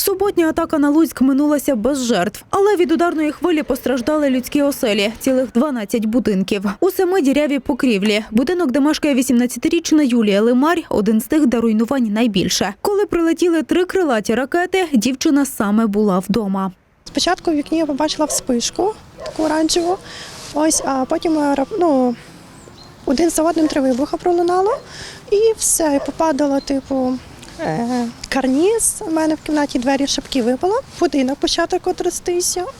Суботня атака на Луцьк минулася без жертв, але від ударної хвилі постраждали людські оселі, цілих 12 будинків. У семи діряві покрівлі. Будинок, де мешкає 18-річна Юлія Лимарь, один з тих, де руйнувань найбільше. Коли прилетіли три крилаті ракети, дівчина саме була вдома. Спочатку в вікні я побачила вспишку, таку оранжеву. Ось, а потім е, ну, один за одним три вибухи пролунало, і все, і попадало, типу, карніз. У мене в кімнаті двері шибки випало. Будинок почав так.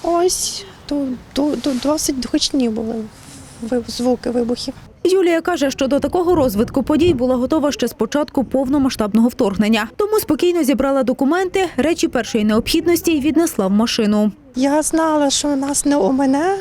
Ось то, то, то досить гучні були звуки вибухів. Юлія каже, що до такого розвитку подій була готова ще з початку повномасштабного вторгнення. Тому спокійно зібрала документи, речі першої необхідності і віднесла в машину. Я знала, що нас не у мене,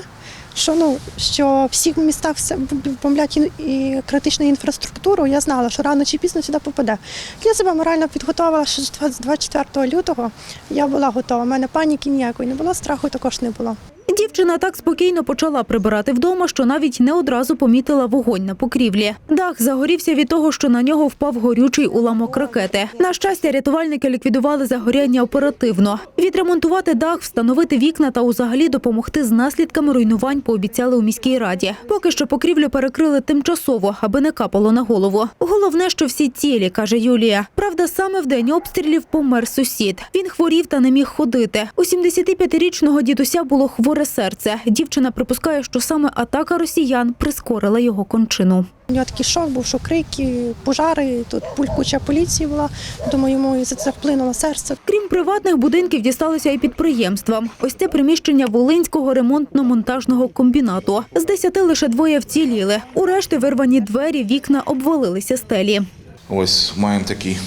що ну що в всіх містах все бомблять і критичну інфраструктуру. Я знала, що рано чи пізно сюди попаде. Я себе морально підготувала, що з 24 лютого я була готова. У мене паніки ніякої не було, страху також не було. Дівчина так спокійно почала прибирати вдома, що навіть не одразу помітила вогонь на покрівлі. Дах загорівся від того, що на нього впав горючий уламок ракети. На щастя, рятувальники ліквідували загоряння оперативно. Відремонтувати дах, встановити вікна та взагалі допомогти з наслідками руйнувань пообіцяли у міській раді. Поки що покрівлю перекрили тимчасово, аби не капало на голову. Головне, що всі цілі, каже Юлія. Правда, саме в день обстрілів помер сусід. Він хворів та не міг ходити. У 75-річного дідуся було хворе серце. Дівчина припускає, що саме атака росіян прискорила його кончину. У нього такий шок був, що крики, пожари, тут пуль- куча поліції була. Думаю, йому і за це вплинуло серце. Крім приватних будинків, дісталося і підприємствам. Ось це приміщення Волинського ремонтно-монтажного комбінату. З десяти лише двоє вціліли. У решти вирвані двері, вікна обвалилися стелі. Ось маємо такий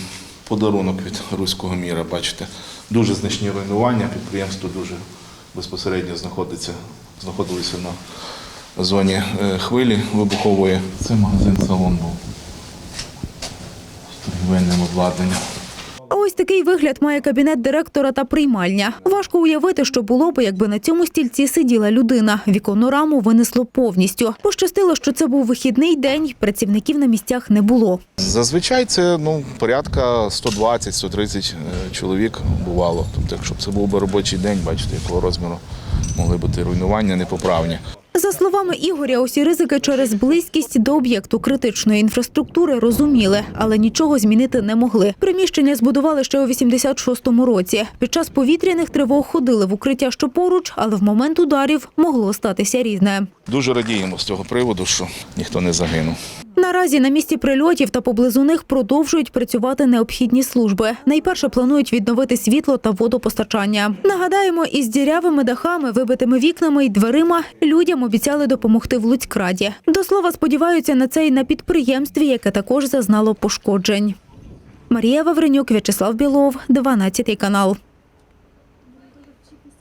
подарунок від руського міра. Бачите, дуже значні руйнування. Підприємство дуже безпосередньо знаходиться, знаходилися на зоні е, хвилі вибухової. Це магазин салон був з торгівельним обладнанням. Такий вигляд має кабінет директора та приймальня. Важко уявити, що було б, якби на цьому стільці сиділа людина. Віконну раму винесло повністю. Пощастило, що це був вихідний день. Працівників на місцях не було. Зазвичай це ну, порядка 120-130 е, чоловік бувало. Тобто, якщо б це був би робочий день, бачите, якого розміру могли бути руйнування непоправні. За словами Ігоря, усі ризики через близькість до об'єкту критичної інфраструктури розуміли, але нічого змінити не могли. Приміщення збудували ще у 86-му році. Під час повітряних тривог ходили в укриття, що поруч, але в момент ударів могло статися різне. Дуже радіємо з цього приводу, що ніхто не загинув. Наразі на місці прильотів та поблизу них продовжують працювати необхідні служби. Найперше планують відновити світло та водопостачання. Нагадаємо, із дірявими дахами, вибитими вікнами й дверима людям обіцяли допомогти в Луцькраді. До слова, сподіваються на це й на підприємстві, яке також зазнало пошкоджень. Марія Вавренюк, В'ячеслав Білов, 12 канал.